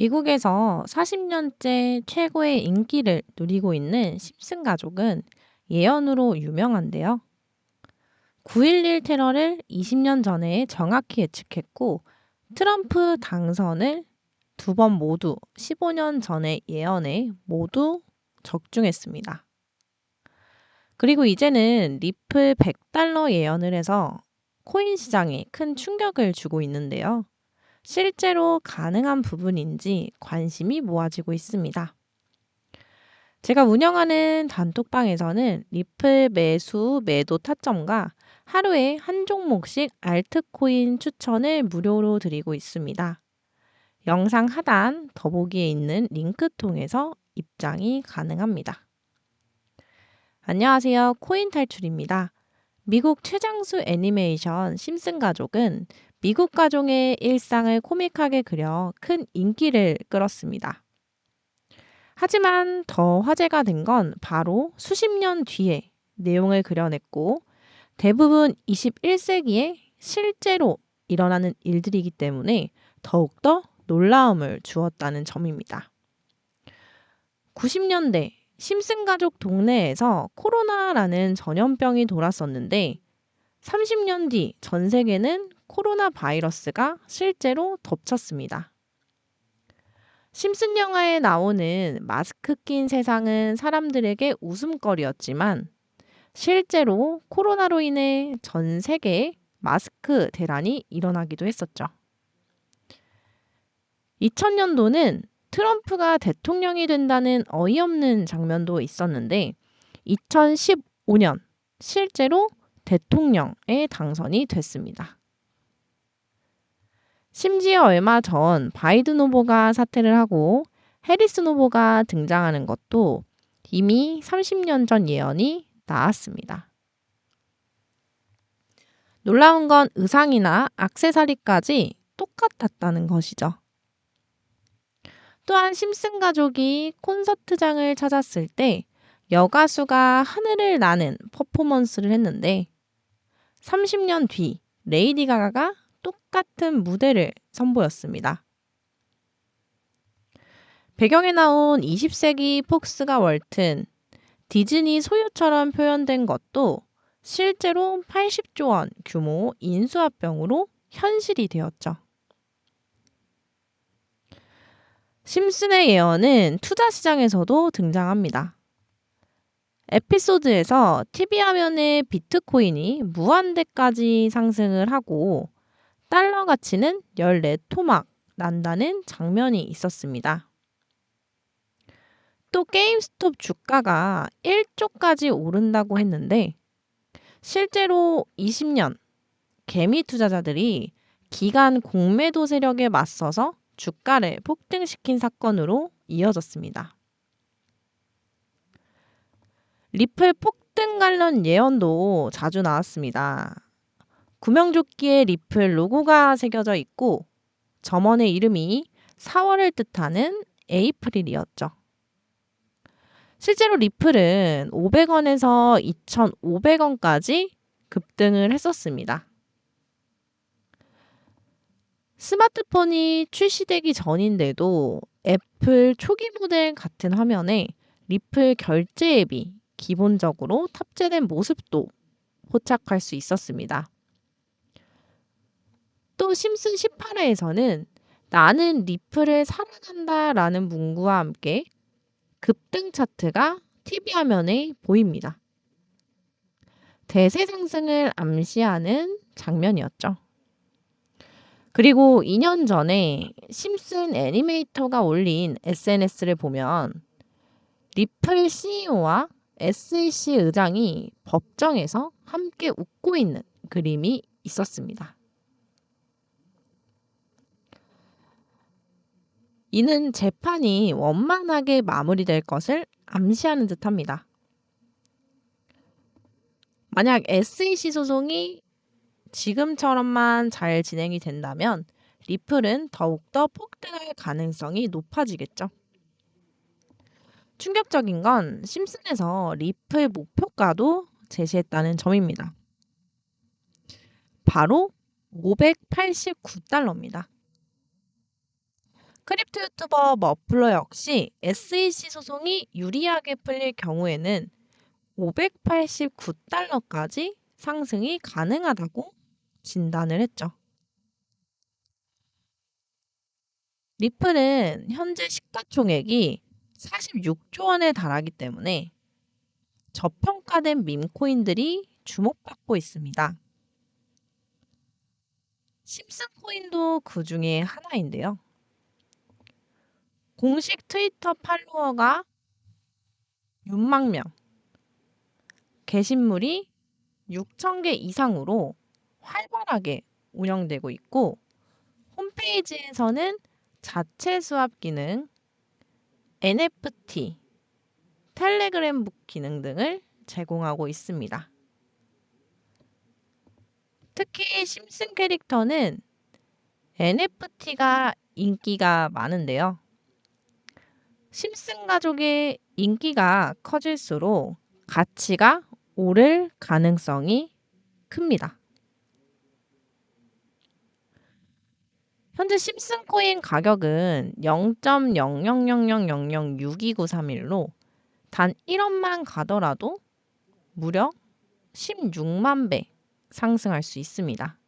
미국에서 40년째 최고의 인기를 누리고 있는 심슨 가족은 예언으로 유명한데요. 9.11 테러를 20년 전에 정확히 예측했고 트럼프 당선을 두 번 모두 15년 전의 예언에 모두 적중했습니다. 그리고 이제는 리플 100달러 예언을 해서 코인 시장에 큰 충격을 주고 있는데요. 실제로 가능한 부분인지 관심이 모아지고 있습니다. 제가 운영하는 단톡방에서는 리플 매수 매도 타점과 하루에 한 종목씩 알트코인 추천을 무료로 드리고 있습니다. 영상 하단 더보기에 있는 링크 통해서 입장이 가능합니다. 안녕하세요. 코인 탈출입니다. 미국 최장수 애니메이션 심슨 가족은 미국 가족의 일상을 코믹하게 그려 큰 인기를 끌었습니다. 하지만 더 화제가 된 건 바로 수십 년 뒤에 내용을 그려냈고 대부분 21세기에 실제로 일어나는 일들이기 때문에 더욱더 놀라움을 주었다는 점입니다. 90년대 심슨 가족 동네에서 코로나라는 전염병이 돌았었는데 30년 뒤 전 세계는 코로나 바이러스가 실제로 덮쳤습니다. 심슨 영화에 나오는 마스크 낀 세상은 사람들에게 웃음거리였지만 실제로 코로나로 인해 전 세계에 마스크 대란이 일어나기도 했었죠. 2000년도는 트럼프가 대통령이 된다는 어이없는 장면도 있었는데 2015년 실제로 대통령에 당선이 됐습니다. 심지어 얼마 전 바이든 후보가 사퇴를 하고 해리스 후보가 등장하는 것도 이미 30년 전 예언이 나왔습니다. 놀라운 건 의상이나 악세사리까지 똑같았다는 것이죠. 또한 심슨 가족이 콘서트장을 찾았을 때 여가수가 하늘을 나는 퍼포먼스를 했는데 30년 뒤 레이디 가가가 똑같은 무대를 선보였습니다. 배경에 나온 20세기 폭스가 월튼, 디즈니 소유처럼 표현된 것도 실제로 80조 원 규모 인수합병으로 현실이 되었죠. 심슨의 예언은 투자 시장에서도 등장합니다. 에피소드에서 TV 화면에 비트코인이 무한대까지 상승을 하고 달러 가치는 14토막 난다는 장면이 있었습니다. 또 게임스톱 주가가 1조까지 오른다고 했는데 실제로 20년 개미 투자자들이 기간 공매도 세력에 맞서서 주가를 폭등시킨 사건으로 이어졌습니다. 리플 폭등 관련 예언도 자주 나왔습니다. 구명조끼에 리플 로고가 새겨져 있고 점원의 이름이 4월을 뜻하는 에이프릴이었죠. 실제로 리플은 500원에서 2,500원까지 급등을 했었습니다. 스마트폰이 출시되기 전인데도 애플 초기 모델 같은 화면에 리플 결제 앱이 기본적으로 탑재된 모습도 포착할 수 있었습니다. 또 심슨 18회에서는 나는 리플을 사랑한다 라는 문구와 함께 급등 차트가 TV 화면에 보입니다. 대세 상승을 암시하는 장면이었죠. 그리고 2년 전에 심슨 애니메이터가 올린 SNS를 보면 리플 CEO와 SEC 의장이 법정에서 함께 웃고 있는 그림이 있었습니다. 이는 재판이 원만하게 마무리될 것을 암시하는 듯 합니다. 만약 SEC 소송이 지금처럼만 잘 진행이 된다면 리플은 더욱더 폭등할 가능성이 높아지겠죠. 충격적인 건 심슨에서 리플 목표가도 제시했다는 점입니다. 바로 589달러입니다. 크립토 유튜버 머플러 역시 SEC 소송이 유리하게 풀릴 경우에는 589달러까지 상승이 가능하다고 진단을 했죠. 리플은 현재 시가총액이 46조 원에 달하기 때문에 저평가된 밈코인들이 주목받고 있습니다. 심슨 코인도 그 중에 하나인데요. 공식 트위터 팔로워가 6만 명, 게시물이 6천 개 이상으로 활발하게 운영되고 있고 홈페이지에서는 자체 수합 기능, NFT, 텔레그램 북 기능 등을 제공하고 있습니다. 특히 심슨 캐릭터는 NFT가 인기가 많은데요. 심슨 가족의 인기가 커질수록 가치가 오를 가능성이 큽니다. 현재 심슨 코인 가격은 0.00000062931로 단 1원만 가더라도 무려 16만 배 상승할 수 있습니다.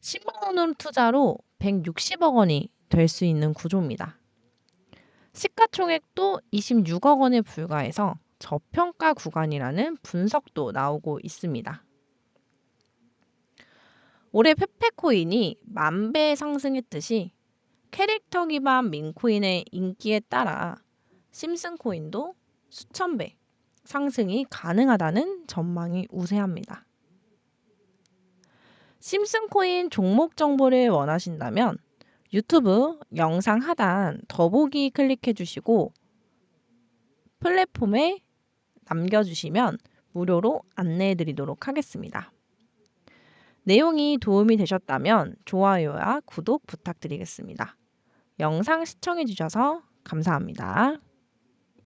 10만 원으로 투자로 160억 원이 될 수 있는 구조입니다. 시가총액도 26억 원에 불과해서 저평가 구간이라는 분석도 나오고 있습니다. 올해 페페코인이 만배 상승했듯이 캐릭터 기반 민코인의 인기에 따라 심슨코인도 수천 배 상승이 가능하다는 전망이 우세합니다. 심슨코인 종목 정보를 원하신다면 유튜브 영상 하단 더보기 클릭해 주시고 플랫폼에 남겨주시면 무료로 안내해 드리도록 하겠습니다. 내용이 도움이 되셨다면 좋아요와 구독 부탁드리겠습니다. 영상 시청해 주셔서 감사합니다.